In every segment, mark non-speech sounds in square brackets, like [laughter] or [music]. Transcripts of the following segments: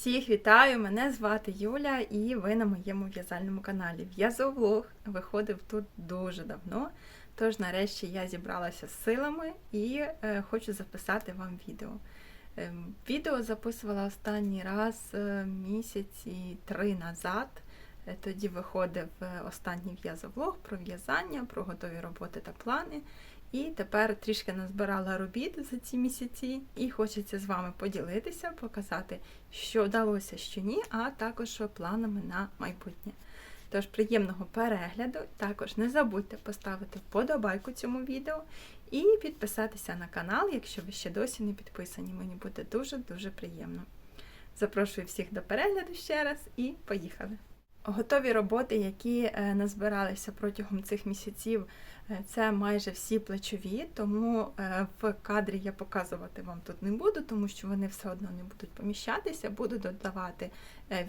Всіх вітаю! Мене звати Юля, і ви на моєму в'язальному каналі. В'язовлог виходив тут дуже давно. Тож, нарешті, я зібралася з силами і е, хочу записати вам відео. Ем, відео записувала останній раз е, місяці три назад. Е, Тоді виходив е, останній в'язовлог про в'язання, про готові роботи та плани. І тепер трішки назбирала робіт за ці місяці, і хочеться з вами поділитися, показати, що вдалося, що ні, а також планами на майбутнє. Тож приємного перегляду. Також не забудьте поставити вподобайку цьому відео і підписатися на канал, якщо ви ще досі не підписані. Мені буде дуже-дуже приємно. Запрошую всіх до перегляду ще раз і поїхали! Готові роботи, які е, назбиралися протягом цих місяців, е, це майже всі плечові, тому е, в кадрі я показувати вам тут не буду, тому що вони все одно не будуть поміщатися. Буду додавати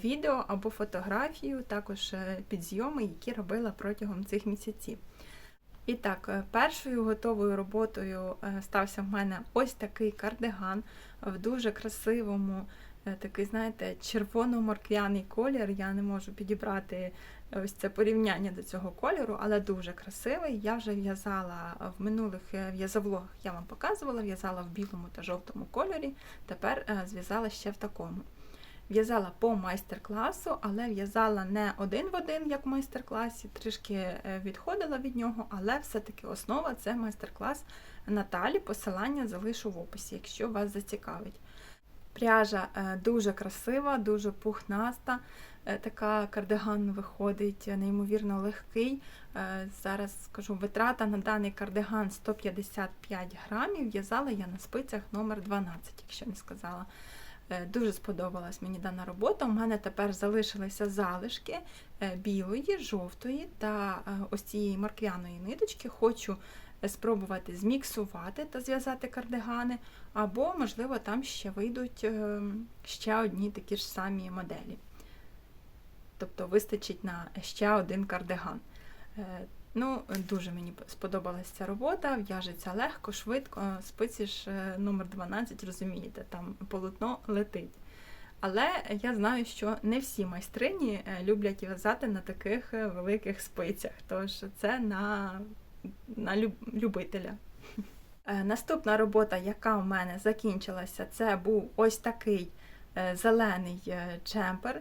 відео або фотографію, також підзйоми, які робила протягом цих місяців. І так, першою готовою роботою стався в мене ось такий кардиган в дуже красивому такий, знаєте, червоно-морквяний колір. Я не можу підібрати ось це порівняння до цього кольору, але дуже красивий. Я вже в'язала в минулих е, в'язовлогах, я вам показувала, в'язала в білому та жовтому кольорі. Тепер е, зв'язала ще в такому. В'язала по майстер-класу, але в'язала не один в один, як в майстер-класі, трішки е, відходила від нього, але все-таки основа це майстер-клас Наталі. Посилання залишу в описі, якщо вас зацікавить. Пряжа е, дуже красива, дуже пухнаста. Е, Така кардиган виходить е, неймовірно легкий. Зараз скажу, витрата на даний кардиган 155 грамів. В'язала я на спицях номер 12, якщо не сказала. Дуже сподобалась мені дана робота. У мене тепер залишилися залишки білої, жовтої та ось цієї морквяної ниточки. Хочу спробувати зміксувати та зв'язати кардигани, або, можливо, там ще вийдуть е, ще одні такі ж самі моделі. Тобто вистачить на ще один кардиган. Е, Ну, дуже мені сподобалася ця робота, в'яжеться легко, швидко. Спиці ж е, номер 12, розумієте, там полотно летить. Але я знаю, що не всі майстрині люблять в'язати на таких великих спицях, тож це на, на люб- любителя. Е, Наступна робота, яка в мене закінчилася, це був ось такий е, зелений джемпер.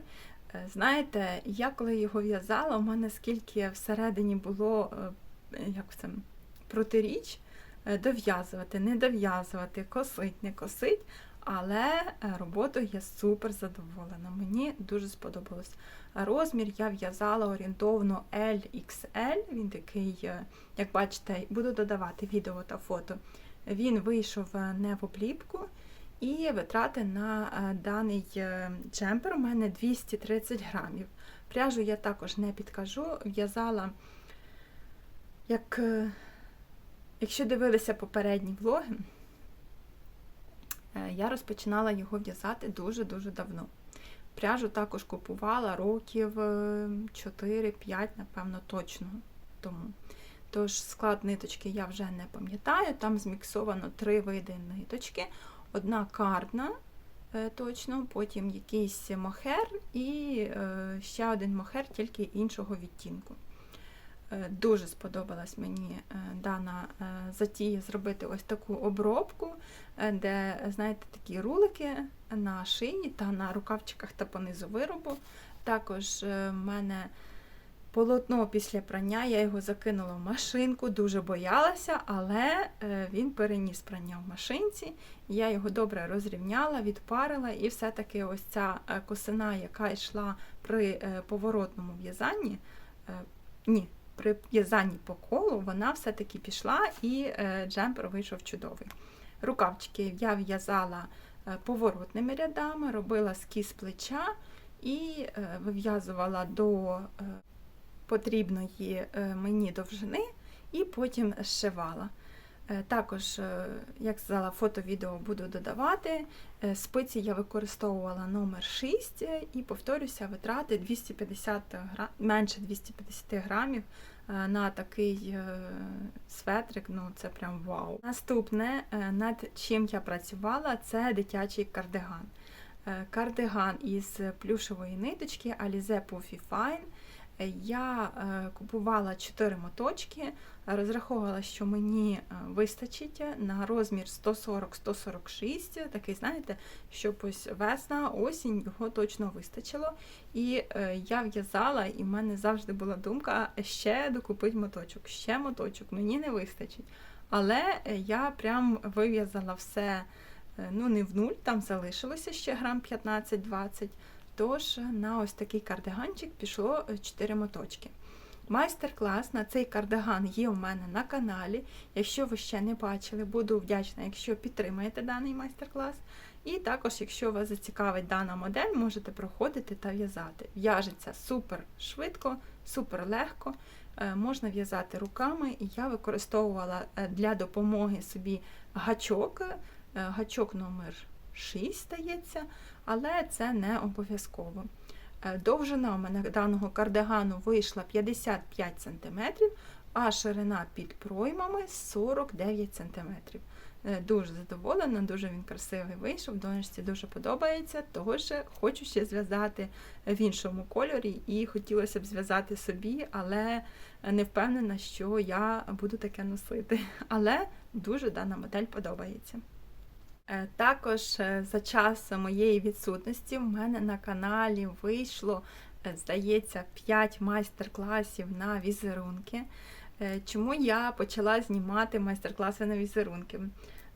Е, Знаєте, я коли його в'язала, у мене скільки всередині було як це, протиріч дов'язувати, не дов'язувати, косить, не косить. Але роботою я супер задоволена. Мені дуже сподобалось. Розмір я в'язала орієнтовно LXL. Він такий, е, як бачите, буду додавати відео та фото. Він вийшов е, не в обліпку. І витрати на е, даний джемпер у мене 230 грамів. Пряжу я також не підкажу. В'язала, як, якщо дивилися попередні влоги, я розпочинала його в'язати дуже-дуже давно. Пряжу також купувала років е, 4-5, напевно, точно тому. Тож склад ниточки я вже не пам'ятаю. Там зміксовано три види ниточки. Одна кардна, е, точно, потім якийсь мохер і е, ще один мохер, тільки іншого відтінку. Е, Дуже сподобалась мені е, дана е, затія зробити ось таку обробку, де, знаєте, такі рулики на шиї та на рукавчиках та понизу виробу. Також в мене полотно після прання, я його закинула в машинку, дуже боялася, але він переніс прання в машинці. Я його добре розрівняла, відпарила, і все-таки ось ця косина, яка йшла при поворотному в'язанні, ні, при в'язанні по колу, вона все-таки пішла і е, джемпер вийшов чудовий. Рукавчики я в'язала е, поворотними рядами, робила скіз плеча і е, вив'язувала до потрібної мені довжини і потім зшивала. Е, Також, е, як сказала, фото-відео буду додавати. Е, Спиці я використовувала номер 6 е, і повторюся, витрати 250 гра... менше 250 грамів на такий светрик, ну це прям вау. Наступне, над чим я працювала, це дитячий кардиган. кардиган із плюшової ниточки Alize Puffy Fine. Я е, купувала 4 моточки, розраховувала, що мені е, вистачить на розмір 140-146, такий, знаєте, щоб ось весна, осінь його точно вистачило. І е, я в'язала, і в мене завжди була думка ще докупити моточок, ще моточок, мені не вистачить. Але я прям вив'язала все, ну не в нуль, там залишилося ще грам 15-20. Тож на ось такий кардиганчик пішло 4 моточки. Майстер-клас на цей кардиган є у мене на каналі. Якщо ви ще не бачили, буду вдячна, якщо підтримаєте даний майстер-клас. І також, якщо вас зацікавить дана модель, можете проходити та в'язати. В'яжеться супер швидко, супер легко. Е, Можна в'язати руками, я використовувала е, для допомоги собі гачок, е, гачок номер 6, здається, але це не обов'язково. Е, Довжина у мене даного кардигану вийшла 55 см, а ширина під проймами 49 см. Е, Дуже задоволена, дуже він красивий вийшов, донечці дуже подобається, тож хочу ще зв'язати в іншому кольорі і хотілося б зв'язати собі, але не впевнена, що я буду таке носити. [laughs] Але дуже дана модель подобається. Е, Також е, за час моєї відсутності в мене на каналі вийшло, е, здається, 5 майстер-класів на візерунки. Чому я почала знімати майстер-класи на візерунки?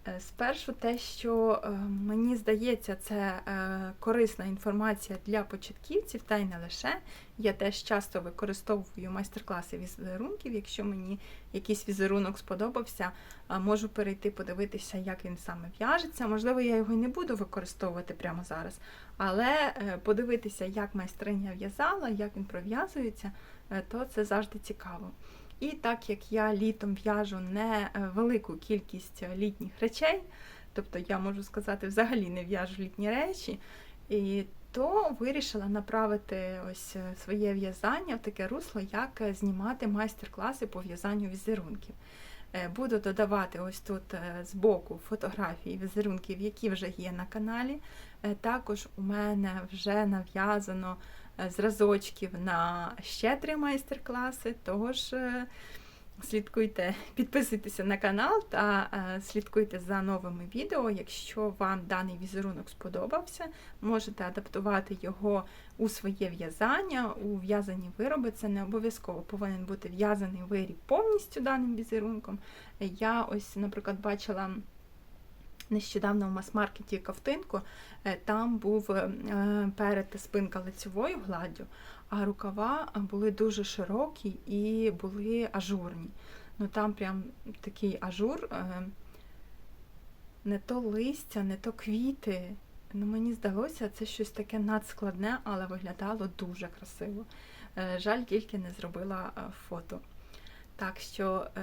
Е, Спершу те, що е, мені здається, це е, корисна інформація для початківців, та й не лише. Я теж часто використовую майстер-класи візерунків. Якщо мені якийсь візерунок сподобався, можу перейти подивитися, як він саме в'яжеться. Можливо, я його і не буду використовувати прямо зараз, але подивитися, як майстриня в'язала, як він пров'язується, то це завжди цікаво. І так як я літом в'яжу не е, велику кількість е, літніх речей, тобто я можу сказати, взагалі не в'яжу літні речі, і то вирішила направити ось е, своє в'язання в таке русло, як знімати майстер-класи по в'язанню візерунків. Буду додавати ось тут е, збоку фотографії візерунків, які вже є на каналі. Також у мене вже нав'язано зразочків на ще три майстер-класи, тож е, слідкуйте, підписуйтеся на канал та е, слідкуйте за новими відео. Якщо вам даний візерунок сподобався, можете адаптувати його у своє в'язання, у в'язані вироби. Це не обов'язково повинен бути в'язаний виріб повністю даним візерунком. Я ось, наприклад, бачила. Нещодавно в мас-маркеті ковтинку, е, там був е, перед спинка лицевою гладдю, а рукава були дуже широкі і були ажурні. Ну там прям такий ажур, е, не то листя, не то квіти. Ну, мені здалося, це щось таке надскладне, але виглядало дуже красиво. Жаль, тільки не зробила фото. Так що е,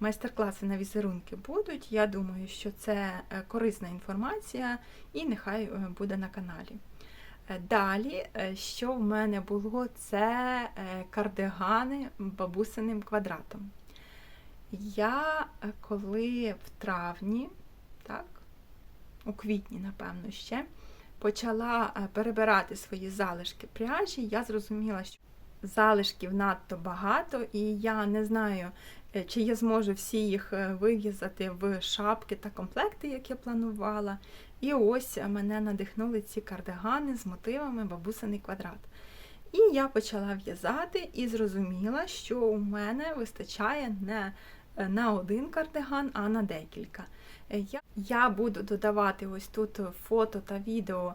майстер-класи на візерунки будуть. Я думаю, що це е, корисна інформація і нехай е, буде на каналі. Е, Далі, що в мене було, це кардигани бабусиним квадратом. Я коли в травні, так, у квітні, напевно, ще, почала перебирати свої залишки пряжі, я зрозуміла, що залишків надто багато, і я не знаю, е, чи я зможу всі їх е, вив'язати в шапки та комплекти, як я планувала. І ось мене надихнули ці кардигани з мотивами бабусиний квадрат. І я почала в'язати і зрозуміла, що у мене вистачає не е, на один кардиган, а на декілька. Е, Я, буду додавати ось тут фото та відео, е,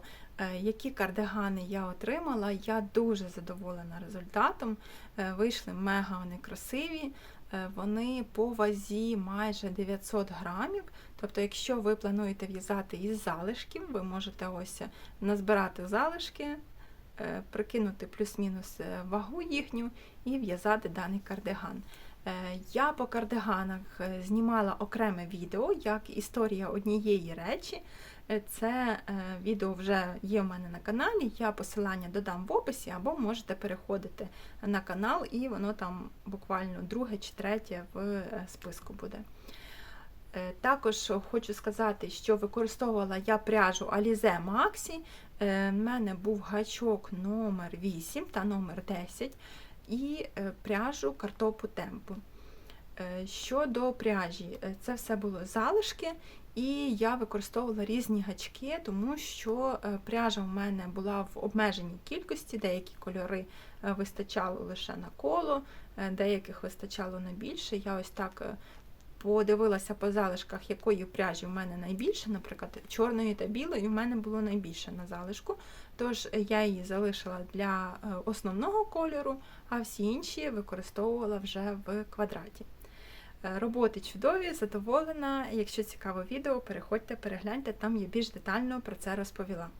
які кардигани я отримала. Я дуже задоволена результатом. Е, Вийшли мега вони красиві. Е, Вони по вазі майже 900 грамів. Тобто, якщо ви плануєте в'язати із залишків, ви можете ось назбирати залишки, е, прикинути плюс-мінус е, вагу їхню і в'язати даний кардиган. Е, Я по кардиганах е, знімала окреме відео, як історія однієї речі. Е, Це е, відео вже є у мене на каналі. Я посилання додам в описі, або можете переходити на канал, і воно там буквально друге чи третє в е, списку буде. Також хочу сказати, що використовувала я пряжу Alize Maxi. В мене був гачок номер 8 та номер 10 і пряжу картопу темпу. Щодо пряжі, це все було залишки, і я використовувала різні гачки, тому що е, пряжа в мене була в обмеженій кількості, деякі кольори е, вистачало лише на коло, е, деяких вистачало на більше. Я ось так подивилася по залишках, якої пряжі в мене найбільше, наприклад, чорної та білої в мене було найбільше на залишку. Тож я її залишила для основного кольору, а всі інші використовувала вже в квадраті. Е, Роботи чудові, задоволена. Якщо цікаво відео, переходьте, перегляньте, там я більш детально про це розповіла.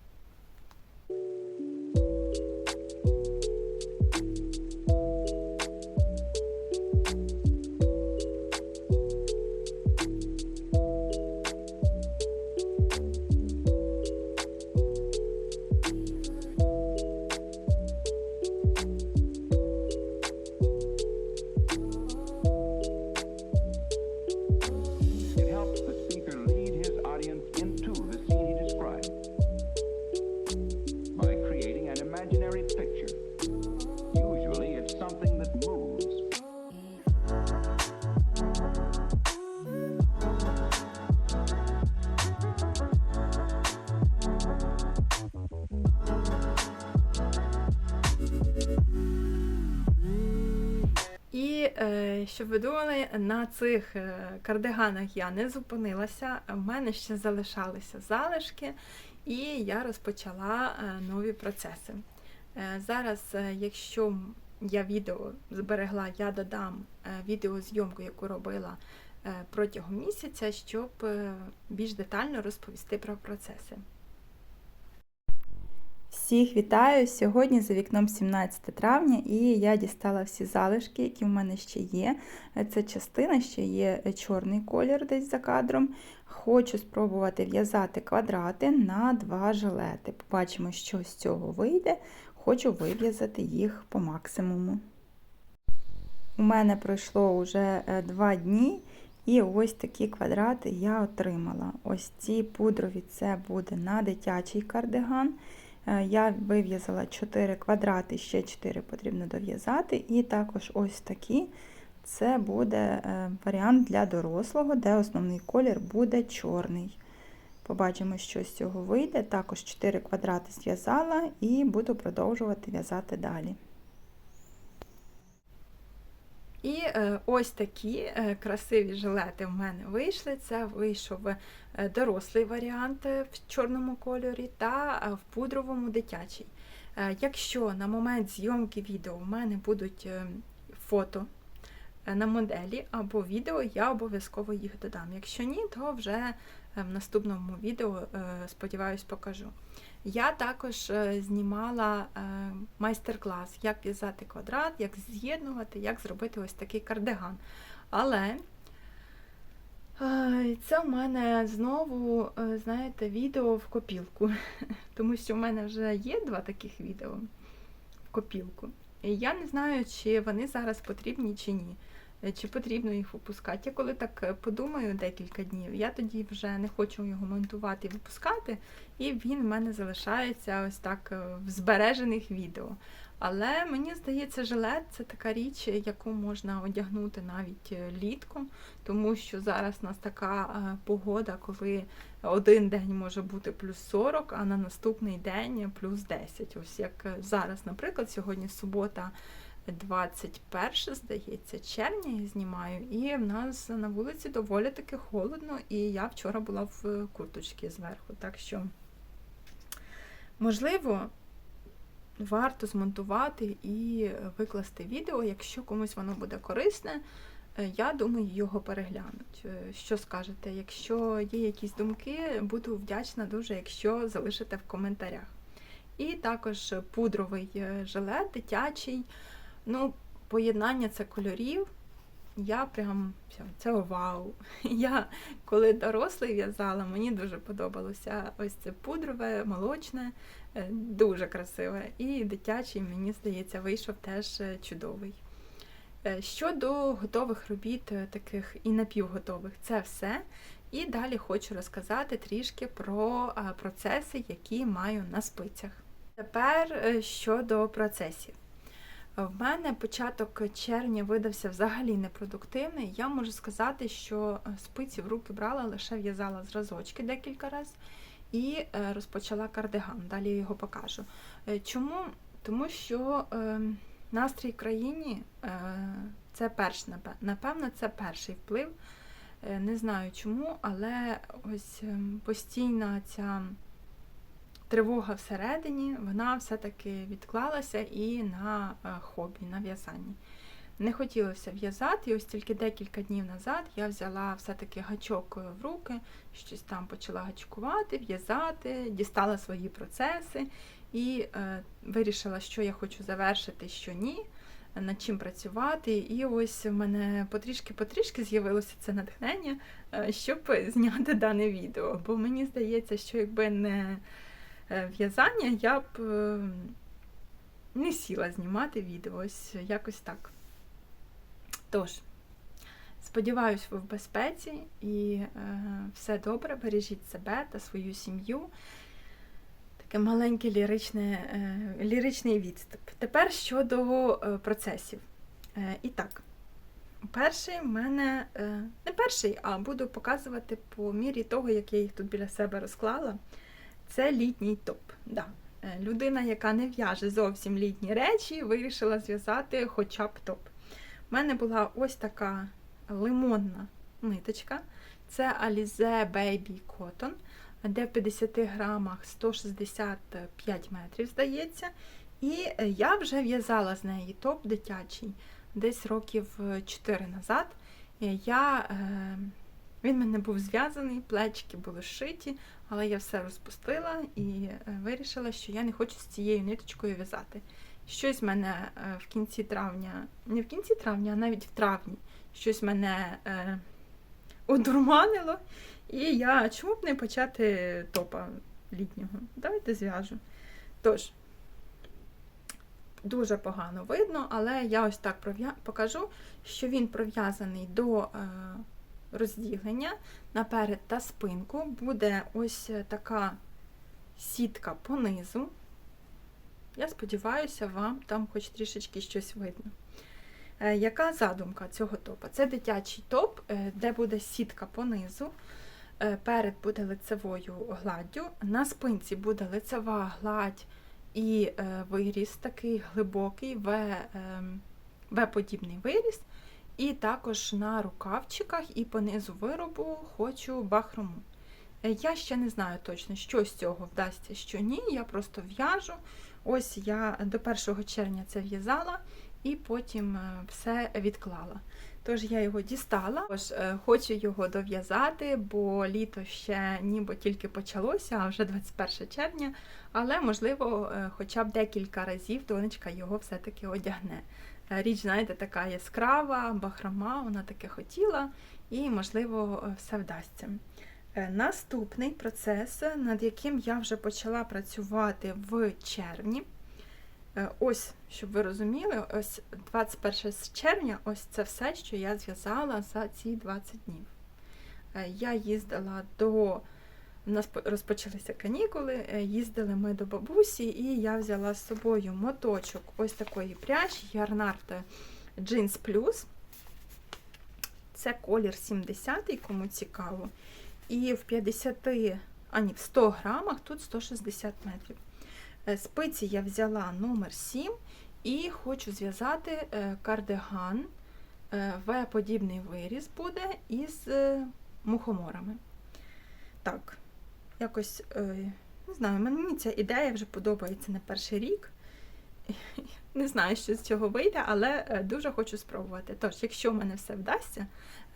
Щоб ви думали, на цих е, кардиганах я не зупинилася. В мене ще залишалися залишки, і я розпочала е, нові процеси. Е, зараз, е, якщо я відео зберегла, я додам е, відеозйомку, яку робила е, протягом місяця, щоб е, більш детально розповісти про процеси. Всіх вітаю! Сьогодні за вікном 17 травня і я дістала всі залишки, які в мене ще є. Це частина, ще є чорний колір десь за кадром. Хочу спробувати в'язати квадрати на два жилети. Побачимо, що з цього вийде. Хочу вив'язати їх по максимуму. У мене пройшло вже два дні. І ось такі квадрати я отримала. Ось ці пудрові це буде на дитячий кардиган. Е, Я вив'язала 4 квадрати, ще 4 потрібно дов'язати. І також ось такі. Це буде е, варіант для дорослого, де основний колір буде чорний. Побачимо, що з цього вийде. Також 4 квадрати зв'язала і буду продовжувати в'язати далі. І е, ось такі е, красиві жилети в мене вийшли. Це вийшов е, дорослий варіант в чорному кольорі та в пудровому дитячий. Якщо на момент зйомки відео в мене будуть е, фото на моделі або відео, я обов'язково їх додам. Якщо ні, то вже в наступному відео, сподіваюсь, покажу. Я також е, знімала е, майстер-клас, як в'язати квадрат, як з'єднувати, як зробити ось такий кардиган. Але е, це в мене знову, знаєте, відео в копілку. [laughs] Тому що в мене вже є два таких відео в копілку. І я не знаю, чи вони зараз потрібні чи ні. Е, Чи потрібно їх випускати. Я коли так е, подумаю декілька днів, я тоді вже не хочу його монтувати і випускати, і він в мене залишається ось так е, в збережених відео. Але мені здається, жилет це така річ, яку можна одягнути навіть влітку, тому що зараз у нас така погода, коли один день може бути плюс 40, а на наступний день плюс 10. Ось як зараз, наприклад, сьогодні субота. 21, здається, червня я знімаю, і в нас на вулиці доволі таки холодно, і я вчора була в курточці зверху. Так що, можливо, варто змонтувати і викласти відео, якщо комусь воно буде корисне. е, Я думаю, його переглянуть. Е, Що скажете? Якщо є якісь думки, буду вдячна дуже, якщо залишите в коментарях. І також пудровий е, жилет дитячий. Ну, поєднання це кольорів. Я прям це вау. [laughs] Я коли дорослий в'язала, мені дуже подобалося ось це пудрове, молочне, е, дуже красиве. І дитячий, мені здається, вийшов теж е, чудовий. Е, Щодо готових робіт, таких і напівготових, це все. І далі хочу розказати трішки про процеси, які маю на спицях. Тепер щодо процесів. В мене початок червня видався взагалі непродуктивний. Я можу сказати, що е, спиці в руки брала, лише в'язала зразочки декілька разів і е, розпочала кардиган. Далі я його покажу. Е, Чому? Тому що е, настрій країні це перш, напевно, це перший вплив. Не знаю чому, але ось ем, постійна ця тривога всередині, вона все-таки відклалася і на е, хобі, на в'язанні. Не хотілося в'язати, і ось тільки декілька днів назад я взяла все-таки гачок в руки, щось там почала гачкувати, в'язати, дістала свої процеси і е, вирішила, що я хочу завершити, що ні, над чим працювати. І ось в мене потрішки-потрішки з'явилося це натхнення, е, щоб зняти дане відео. Бо мені здається, що якби не в'язання, я б е, не сіла знімати відео. Ось якось так. Тож, сподіваюсь, ви в безпеці і е, все добре, бережіть себе та свою сім'ю. Таке маленьке ліричне, е, ліричний відступ. Тепер щодо е, процесів. Е, і так, перший в мене е, не перший, а буду показувати по мірі того, як я їх тут біля себе розклала. Це літній топ. Да. Е, Людина, яка не в'яже зовсім літні речі, вирішила зв'язати хоча б топ. У мене була ось така лимонна ниточка. Це Alize Baby Cotton, де в 50 грамах 165 метрів, здається. І е, я вже в'язала з неї топ дитячий десь років 4 назад. Я, е, він мене був зв'язаний, плечики були зшиті, але я все розпустила і е, вирішила, що я не хочу з цією ниточкою в'язати. Щось мене е, в кінці травня, не в кінці травня, а навіть в травні, щось мене е, одурманило. І я чому б не почати топа літнього? Давайте зв'яжу. Тож, дуже погано видно, але я ось так покажу, що він пров'язаний до е, розділення наперед та спинку. Буде ось така сітка понизу. Я сподіваюся, вам там хоч трішечки щось видно. Е, Яка задумка цього топа? Це дитячий топ, е, де буде сітка понизу. Е, Перед буде лицевою гладдю, на спинці буде лицева гладь і е, виріз такий глибокий, В, ем, В-подібний виріз. І також на рукавчиках і по низу виробу хочу бахрому. Е, Я ще не знаю точно, що з цього вдасться, що ні. Я просто в'яжу. Ось я до 1 червня це в'язала і потім е, все відклала. Тож я його дістала, Тож, е, хочу його дов'язати, бо літо ще ніби тільки почалося, а вже 21 червня. Але, можливо, хоча б декілька разів донечка його все-таки одягне. Е, Річ, знаєте, така яскрава, бахрома, вона таке хотіла, і, можливо, е, все вдасться. Е, Наступний процес, над яким я вже почала працювати в червні. Ось, щоб ви розуміли, ось 21 червня, ось це все, що я зв'язала за ці 20 днів. Я їздила до. У нас розпочалися канікули, е, їздили ми до бабусі, і я взяла з собою моточок ось такої пряжі Ярнард Jeans Plus. Це колір 70, кому цікаво. І в 50, а ні, в 100 грамах тут 160 метрів. Е, Спиці я взяла номер 7 і хочу зв'язати е, кардиган. В-подібний виріз буде із мухоморами. Так, якось, е, не знаю, мені ця ідея вже подобається на перший рік. [laughs] Не знаю, що з цього вийде, але е, дуже хочу спробувати. Тож, якщо в мене все вдасться,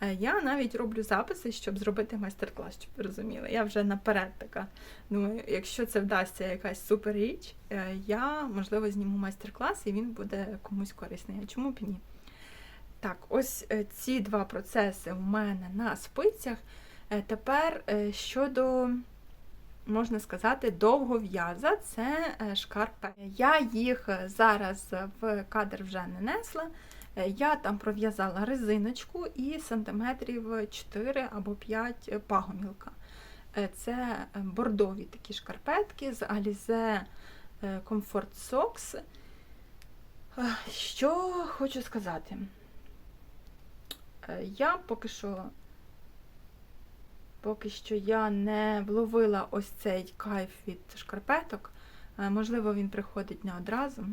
е, я навіть роблю записи, щоб зробити майстер-клас, щоб ви розуміли. Я вже наперед така. Думаю, якщо це вдасться якась супер річ, я, можливо, зніму майстер-клас і він буде комусь корисний. А чому б ні? Так, ось ці два процеси у мене на спицях. Тепер щодо, можна сказати, довгов'яза, це е, шкарпи. Я їх е, зараз в кадр вже не несла. Е, Я там пров'язала резиночку і сантиметрів 4 або 5 пагомілка. Це бордові такі шкарпетки з Alize Comfort Socks. Що хочу сказати? Я поки що поки що я не вловила ось цей кайф від шкарпеток. Е, Можливо, він приходить не одразу.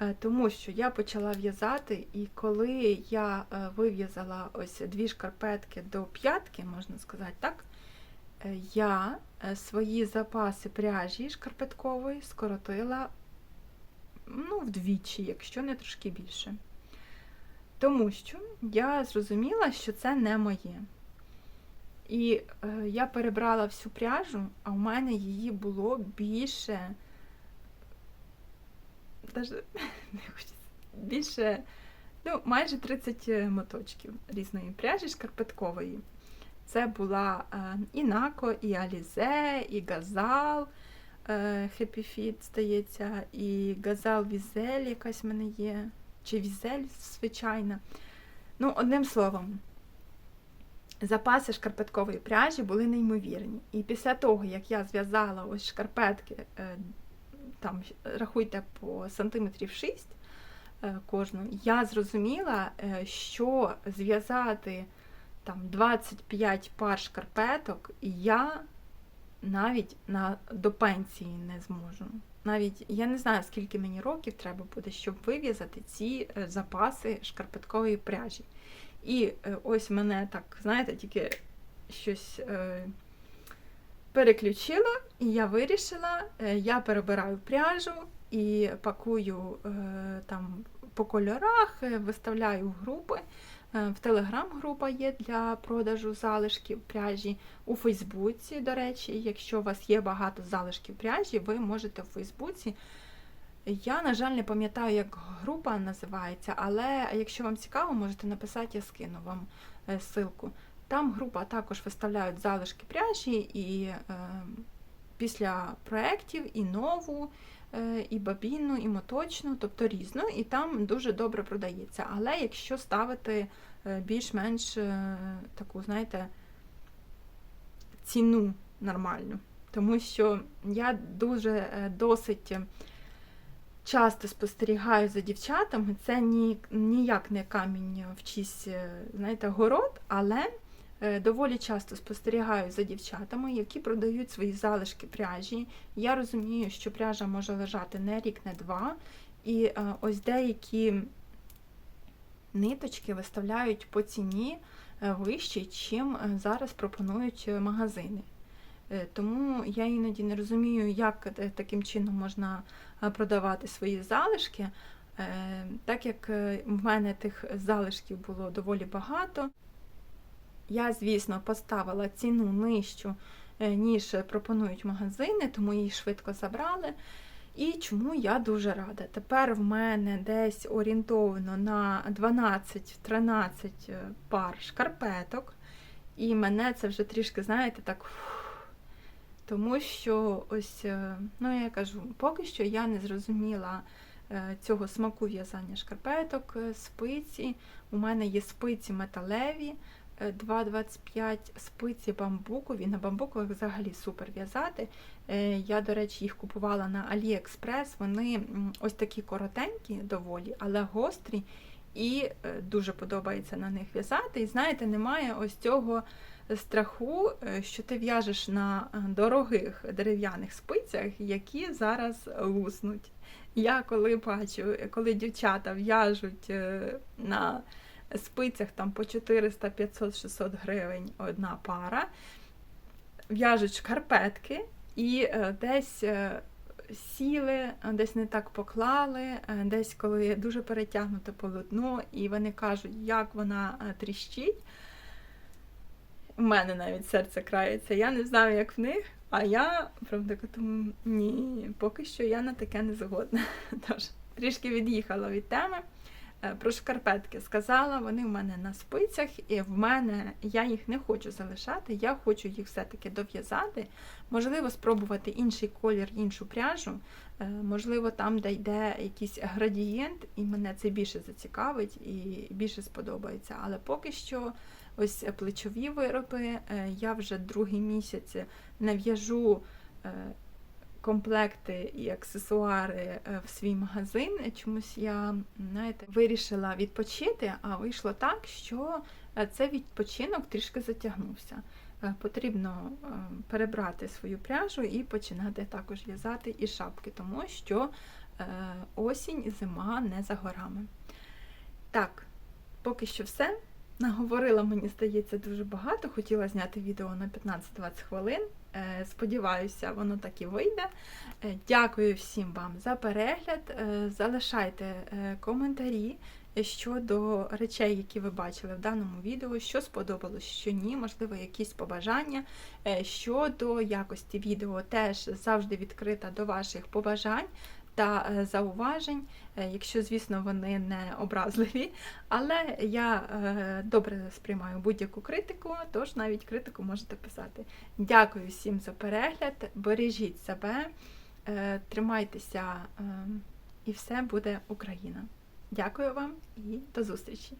Е, Тому що я почала в'язати, і коли я е, вив'язала ось дві шкарпетки до п'ятки, можна сказати так, я свої запаси пряжі шкарпеткової скоротила ну, вдвічі, якщо не трошки більше. Тому що я зрозуміла, що це не моє. І е, я перебрала всю пряжу, а в мене її було більше. Даже, [laughs] не хочеться, більше, ну, майже 30 моточків різної пряжі шкарпеткової. Це була е, і Нако, і Алізе, і Газал е, Happy Fit, здається, і Газал Візель якась в мене є, чи Візель, звичайна. Ну, одним словом, запаси шкарпеткової пряжі були неймовірні. І після того, як я зв'язала ось шкарпетки, е, там рахуйте по сантиметрів 6 е, кожну, я зрозуміла, е, що зв'язати там 25 пар шкарпеток я навіть на, до пенсії не зможу. Навіть я не знаю, скільки мені років треба буде, щоб вив'язати ці запаси шкарпеткової пряжі. І е, ось мене так, знаєте, тільки щось е, переключило, і я вирішила, е, я перебираю пряжу і пакую там по кольорах, виставляю групи. В Телеграм-група є для продажу залишків пряжі. У Фейсбуці, до речі, якщо у вас є багато залишків пряжі, ви можете у Фейсбуці. Я, на жаль, не пам'ятаю, як група називається, але якщо вам цікаво, можете написати, я скину вам е, ссылку. Там група також виставляють залишки пряжі і е, після проєктів і нову, е, і бабінну, і моточну, тобто різну, і там дуже добре продається. Але якщо ставити е, більш-менш е, таку, знаєте, ціну нормальну. Тому що я дуже е, досить часто спостерігаю за дівчатами, це ні, ніяк не камінь в чийсь, е, знаєте, город, але е, доволі часто спостерігаю за дівчатами, які продають свої залишки пряжі. Я розумію, що пряжа може лежати не рік, не два. І е, ось деякі ниточки виставляють по ціні вище, чим зараз пропонують магазини. Е, Тому я іноді не розумію, як е, таким чином можна е, продавати свої залишки. Так як в мене тих залишків було доволі багато, я, звісно, поставила ціну нижчу, ніж пропонують магазини, тому її швидко забрали. І чому я дуже рада. Тепер в мене десь орієнтовано на 12-13 пар шкарпеток, і мене це вже трішки, знаєте, так. Тому що ось, е, ну я кажу, поки що я не зрозуміла е, цього смаку в'язання шкарпеток, е, спиці. У мене є спиці металеві е, 2,25, спиці бамбукові. На бамбукових взагалі супер в'язати. Я, до речі, їх купувала на AliExpress. Вони ось такі коротенькі доволі, але гострі. І дуже подобається на них в'язати. І знаєте, немає ось цього страху, е, що ти в'яжеш на е, дорогих дерев'яних спицях, які зараз луснуть. Я коли бачу, коли дівчата в'яжуть е, на спицях там по 400, 500, 600 гривень одна пара, в'яжуть шкарпетки і десь сіли, десь не так поклали, десь коли дуже перетягнуте полотно, і вони кажуть, як вона тріщить. У мене навіть серце крається. Я не знаю, як в них, а я, правда, думаю, ні, поки що я на таке не згодна. [laughs] Тож, трішки від'їхала від теми. Е, Про шкарпетки сказала, вони в мене на спицях, і в мене я їх не хочу залишати. Я хочу їх все-таки дов'язати. Можливо, спробувати інший колір, іншу пряжу. Е, Можливо, там, де йде якийсь градієнт, і мене це більше зацікавить і більше сподобається. Але поки що, ось плечові вироби, е, я вже другий місяць не в'яжу. е, комплекти і аксесуари е, в свій магазин. Чомусь я знаєте, вирішила відпочити, а вийшло так, що е, цей відпочинок трішки затягнувся. Е, Потрібно е, перебрати свою пряжу і починати також в'язати і шапки, тому що е, осінь і зима не за горами. Так, поки що все. Наговорила, мені здається, дуже багато. Хотіла зняти відео на 15-20 хвилин. Е, Сподіваюся, воно так і вийде. Е, Дякую всім вам за перегляд. Е, Залишайте коментарі щодо речей, які ви бачили в даному відео, що сподобалось, що ні, можливо, якісь побажання. Щодо якості відео, теж завжди відкрита до ваших побажань та е, зауважень, е, якщо, звісно, вони не образливі. Але я е, добре сприймаю будь-яку критику, тож навіть критику можете писати. Дякую всім за перегляд, бережіть себе, тримайтеся, е, і все буде Україна. Дякую вам і до зустрічі!